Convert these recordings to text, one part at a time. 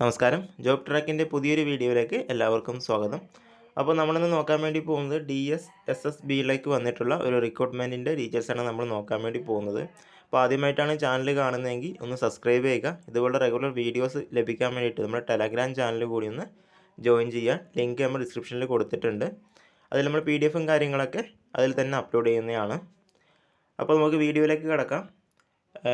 നമസ്കാരം. ജോബ് ട്രാക്കിന്റെ പുതിയൊരു വീഡിയോയിലേക്ക് എല്ലാവർക്കും സ്വാഗതം. അപ്പോൾ നമ്മളിന്ന് നോക്കാൻ വേണ്ടി പോകുന്നത് ഡി എസ് എസ് എസ് ബിയിലേക്ക് വന്നിട്ടുള്ള ഒരു റിക്രൂട്ട്മെന്റിന്റെ ഡീറ്റെയിൽസാണ് നമ്മൾ നോക്കാൻ വേണ്ടി പോകുന്നത്. അപ്പോൾ ആദ്യമായിട്ടാണ് ചാനൽ കാണുന്നതെങ്കിൽ ഒന്ന് സബ്സ്ക്രൈബ് ചെയ്യുക. ഇതുപോലെ റെഗുലർ വീഡിയോസ് ലഭിക്കാൻ വേണ്ടിയിട്ട് നമ്മുടെ ടെലഗ്രാം ചാനൽ കൂടി ഒന്ന് ജോയിൻ ചെയ്യുക. ലിങ്ക് നമ്മൾ ഡിസ്ക്രിപ്ഷനിൽ കൊടുത്തിട്ടുണ്ട്. അതിൽ നമ്മൾ പി ഡി എഫും കാര്യങ്ങളൊക്കെ അതിൽ തന്നെ അപ്ലോഡ് ചെയ്യുന്നതാണ്. അപ്പോൾ നമുക്ക് വീഡിയോയിലേക്ക് കിടക്കാം.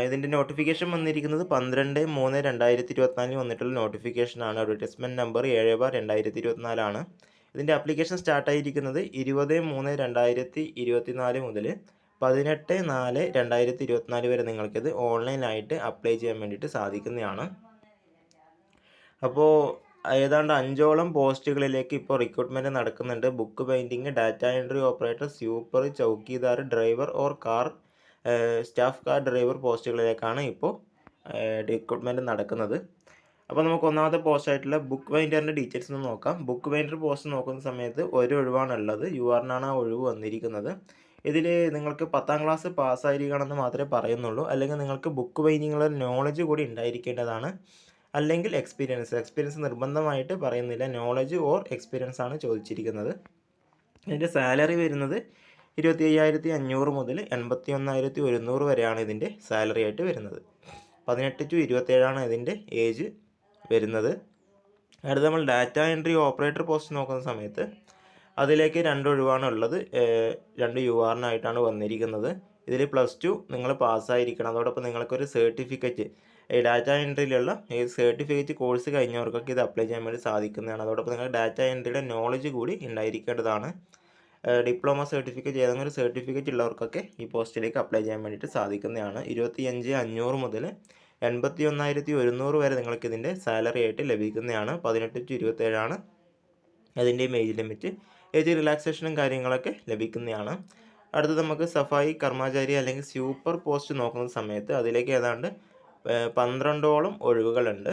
ഇതിന്റെ നോട്ടിഫിക്കേഷൻ വന്നിരിക്കുന്നത് പന്ത്രണ്ട് മൂന്ന് രണ്ടായിരത്തി ഇരുപത്തിനാലിന് വന്നിട്ടുള്ള നോട്ടിഫിക്കേഷനാണ് അഡ്വർടൈസ്മെന്റ് നമ്പർ ഏഴ് ബാർ രണ്ടായിരത്തി ഇരുപത്തിനാലാണ് ഇതിന്റെ ആപ്ലിക്കേഷൻ സ്റ്റാർട്ടായിരിക്കുന്നത് ഇരുപത് മൂന്ന് രണ്ടായിരത്തി ഇരുപത്തിനാല് മുതൽ പതിനെട്ട് നാല് രണ്ടായിരത്തി ഇരുപത്തിനാല് വരെ നിങ്ങൾക്കിത് ഓൺലൈനായിട്ട് അപ്ലൈ ചെയ്യാൻ വേണ്ടിയിട്ട് സാധിക്കുന്നതാണ്. അപ്പോൾ ഏതാണ്ട് അഞ്ചോളം പോസ്റ്റുകളിലേക്ക് ഇപ്പോൾ റിക്രൂട്ട്മെന്റ് നടക്കുന്നുണ്ട്. Book painting data entry operator super chowkidar driver or car staff car driver പോസ്റ്റുകളിലേക്കാണ് ഇപ്പോൾ റിക്രൂട്ട്മെന്റ് നടക്കുന്നത്. അപ്പോൾ നമുക്ക് ഒന്നാമത്തെ പോസ്റ്റായിട്ടുള്ള ബുക്ക് വൈൻഡറിന്റെ ഡീറ്റെയിൽസ് ഒന്ന് നോക്കാം. ബുക്ക് വൈൻഡർ പോസ്റ്റ് നോക്കുന്ന സമയത്ത് ഒരു ഒഴിവാണുള്ളത്. യു ആറിനാണ് ആ ഒഴിവ് വന്നിരിക്കുന്നത്. ഇതിൽ നിങ്ങൾക്ക് പത്താം ക്ലാസ് പാസ്സായിരിക്കണമെന്ന് മാത്രമേ പറയുന്നുള്ളൂ. അല്ലെങ്കിൽ നിങ്ങൾക്ക് ബുക്ക് വൈൻഡിങ്ങുള്ള നോളജ് കൂടി ഉണ്ടായിരിക്കേണ്ടതാണ്. അല്ലെങ്കിൽ എക്സ്പീരിയൻസ് എക്സ്പീരിയൻസ് നിർബന്ധമായിട്ട് പറയുന്നില്ല. നോളജ് ഓർ എക്സ്പീരിയൻസ് ആണ് ചോദിച്ചിരിക്കുന്നത്. ഇതിന്റെ സാലറി വരുന്നത് ഇരുപത്തി അയ്യായിരത്തി അഞ്ഞൂറ് മുതൽ എൺപത്തി ഒന്നായിരത്തി ഒരുന്നൂറ് വരെയാണ് ഇതിന്റെ സാലറി ആയിട്ട് വരുന്നത്. പതിനെട്ട് ടു ഇരുപത്തേഴാണ് ഇതിന്റെ ഏജ് വരുന്നത്. അടുത്ത് നമ്മൾ ഡാറ്റ എൻട്രി ഓപ്പറേറ്റർ പോസ്റ്റ് നോക്കുന്ന സമയത്ത് അതിലേക്ക് രണ്ട് ഒഴിവാണ് ഉള്ളത്. രണ്ട് യു ആറിനായിട്ടാണ് വന്നിരിക്കുന്നത്. ഇതിൽ പ്ലസ് ടു നിങ്ങൾ പാസ്സായിരിക്കണം. അതോടൊപ്പം നിങ്ങൾക്കൊരു സർട്ടിഫിക്കറ്റ് ഈ ഡാറ്റ എൻട്രിയിലുള്ള ഈ സർട്ടിഫിക്കറ്റ് കോഴ്സ് കഴിഞ്ഞവർക്കൊക്കെ ഇത് അപ്ലൈ ചെയ്യാൻ വേണ്ടി സാധിക്കുന്നതാണ്. അതോടൊപ്പം നിങ്ങൾ ഡാറ്റ എൻട്രിയുടെ നോളജ് കൂടി ഉണ്ടായിരിക്കേണ്ടതാണ്. ഡിപ്ലോമ സർട്ടിഫിക്കറ്റ് ഏതെങ്കിലും ഒരു സർട്ടിഫിക്കറ്റ് ഉള്ളവർക്കൊക്കെ ഈ പോസ്റ്റിലേക്ക് അപ്ലൈ ചെയ്യാൻ വേണ്ടിയിട്ട് സാധിക്കുന്നതാണ്. ഇരുപത്തി അഞ്ച് അഞ്ഞൂറ് മുതൽ എൺപത്തി ഒന്നായിരത്തി ഒരുന്നൂറ് വരെ നിങ്ങൾക്ക് ഇതിന്റെ സാലറി ആയിട്ട് ലഭിക്കുന്നതാണ്. പതിനെട്ട് ടു ഇരുപത്തേഴാണ് അതിന്റെയും ഏജ് ലിമിറ്റ്. ഏജ് റിലാക്സേഷനും കാര്യങ്ങളൊക്കെ ലഭിക്കുന്നതാണ്. അടുത്തത് നമുക്ക് സഫായി കർമാചാരി അല്ലെങ്കിൽ സൂപ്പർ പോസ്റ്റ് നോക്കുന്ന സമയത്ത് അതിലേക്ക് ഏതാണ്ട് പന്ത്രണ്ടോളം ഒഴിവുകളുണ്ട്.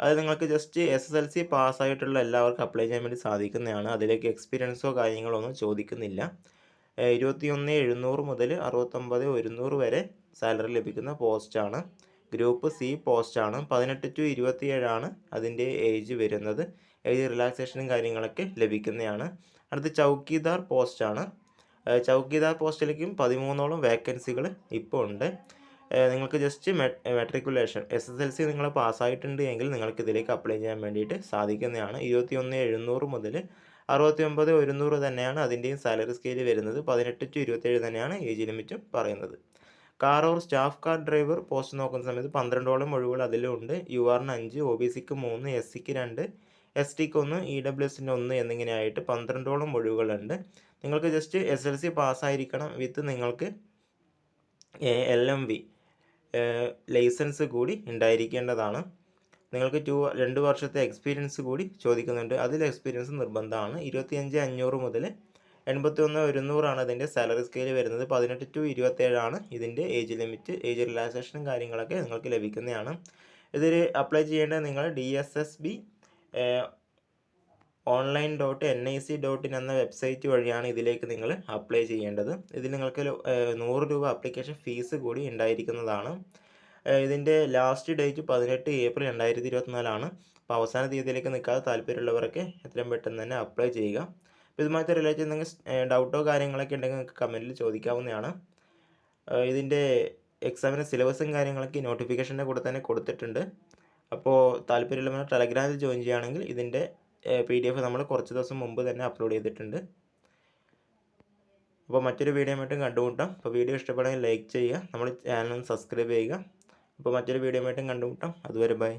അത് നിങ്ങൾക്ക് just S S L C പാസ്സായിട്ടുള്ള എല്ലാവർക്കും അപ്ലൈ ചെയ്യാൻ വേണ്ടി സാധിക്കുന്നതാണ്. അതിലേക്ക് എക്സ്പീരിയൻസോ കാര്യങ്ങളോ ഒന്നും ചോദിക്കുന്നില്ല. ഇരുപത്തിയൊന്ന് എഴുന്നൂറ് മുതൽ അറുപത്തൊമ്പത് ഒരുന്നൂറ് വരെ സാലറി ലഭിക്കുന്ന പോസ്റ്റാണ് ഗ്രൂപ്പ് സി പോസ്റ്റാണ് പതിനെട്ട് ടു ഇരുപത്തിയേഴാണ് അതിന്റെ ഏജ് വരുന്നത്. ഏജ് റിലാക്സേഷനും കാര്യങ്ങളൊക്കെ ലഭിക്കുന്നതാണ്. അടുത്ത് ചൗക്കിദാർ പോസ്റ്റാണ് ചൗക്കിദാർ പോസ്റ്റിലേക്കും പതിമൂന്നോളം വേക്കൻസികൾ ഇപ്പോൾ ഉണ്ട്. നിങ്ങൾക്ക് just matriculation S S L C നിങ്ങൾ പാസ്സായിട്ടുണ്ട് എങ്കിൽ നിങ്ങൾക്ക് ഇതിലേക്ക് അപ്ലൈ ചെയ്യാൻ വേണ്ടിയിട്ട് സാധിക്കുന്നതാണ്. ഇരുപത്തി ഒന്ന് എഴുന്നൂറ് മുതൽ അറുപത്തി ഒമ്പത് ഒരുന്നൂറ് തന്നെയാണ് അതിന്റെയും സാലറി സ്കെയിൽ വരുന്നത്. പതിനെട്ട് ടു ഇരുപത്തേഴ് തന്നെയാണ് ഏജ് ലിമിറ്റും പറയുന്നത്. Car or staff car driver post നോക്കുന്ന സമയത്ത് പന്ത്രണ്ടോളം ഒഴിവുകൾ അതിലുണ്ട്. യു ആറിന് അഞ്ച് ഒ ബി സിക്ക് മൂന്ന് എസ് സിക്ക് രണ്ട് എസ് ടിക്ക് ഒന്ന് ഇ ഡബ്ല്യു എസിന്റെ ഒന്ന് എന്നിങ്ങനെയായിട്ട് പന്ത്രണ്ടോളം ഒഴിവുകളുണ്ട്. നിങ്ങൾക്ക് ജസ്റ്റ് എസ് എൽ സി പാസ്സായിരിക്കണം വിത്ത് നിങ്ങൾക്ക് എൽ എം വി ലൈസൻസ് കൂടി ഉണ്ടായിരിക്കേണ്ടതാണ്. നിങ്ങൾക്ക് ടു രണ്ട് വർഷത്തെ എക്സ്പീരിയൻസ് കൂടി ചോദിക്കുന്നുണ്ട്. അതിൽ എക്സ്പീരിയൻസ് നിർബന്ധമാണ്. ഇരുപത്തിയഞ്ച് അഞ്ഞൂറ് മുതൽ എൺപത്തി ഒന്ന് ഒരുന്നൂറാണ് അതിന്റെ സാലറി സ്കെയിൽ വരുന്നത്. പതിനെട്ട് ടു ഇരുപത്തേഴാണ് ഇതിന്റെ ഏജ് ലിമിറ്റ്. ഏജ് റിലാക്സേഷനും കാര്യങ്ങളൊക്കെ നിങ്ങൾക്ക് ലഭിക്കുന്നതാണ്. ഇതിൽ അപ്ലൈ ചെയ്യേണ്ടത് നിങ്ങൾ D S S B online dot N I C dot in എന്ന വെബ്സൈറ്റ് വഴിയാണ് ഇതിലേക്ക് നിങ്ങൾ അപ്ലൈ ചെയ്യേണ്ടത്. ഇതിൽ നിങ്ങൾക്ക് നൂറ് രൂപ അപ്ലിക്കേഷൻ ഫീസ് കൂടി ഉണ്ടായിരിക്കുന്നതാണ്. ഇതിന്റെ ലാസ്റ്റ് ഡേറ്റ് പതിനെട്ട് ഏപ്രിൽ രണ്ടായിരത്തി ഇരുപത്തിനാലാണ് അപ്പോൾ അവസാന തീയതിയിലേക്ക് നിൽക്കാതെ താല്പര്യമുള്ളവരൊക്കെ എത്രയും പെട്ടെന്ന് തന്നെ അപ്ലൈ ചെയ്യുക. അപ്പോൾ ഇതുമായിട്ട് റിലേറ്റ് എന്തെങ്കിലും ഡൗട്ടോ കാര്യങ്ങളൊക്കെ ഉണ്ടെങ്കിൽ നിങ്ങൾക്ക് കമന്റിൽ ചോദിക്കാവുന്നതാണ്. ഇതിന്റെ എക്സാമിന്റെ സിലബസും കാര്യങ്ങളൊക്കെ നോട്ടിഫിക്കേഷന്റെ കൂടെ തന്നെ കൊടുത്തിട്ടുണ്ട്. അപ്പോൾ താല്പര്യമുള്ളവർ ടെലഗ്രാമിൽ ജോയിൻ ചെയ്യുകയാണെങ്കിൽ ഇതിന്റെ പി ഡി എഫ് നമ്മൾ കുറച്ച് ദിവസം മുമ്പ് തന്നെ അപ്ലോഡ് ചെയ്തിട്ടുണ്ട്. അപ്പോൾ മറ്റൊരു വീഡിയോ ആയിട്ടും കണ്ടുമുട്ടാം. അപ്പോൾ വീഡിയോ ഇഷ്ടപ്പെടുമെങ്കിൽ ലൈക്ക് ചെയ്യുക. നമ്മൾ ചാനൽ സബ്സ്ക്രൈബ് ചെയ്യുക. അപ്പോൾ മറ്റൊരു വീഡിയോ ആയിട്ടും കണ്ടുമുട്ടാം. അതുവരെ ബൈ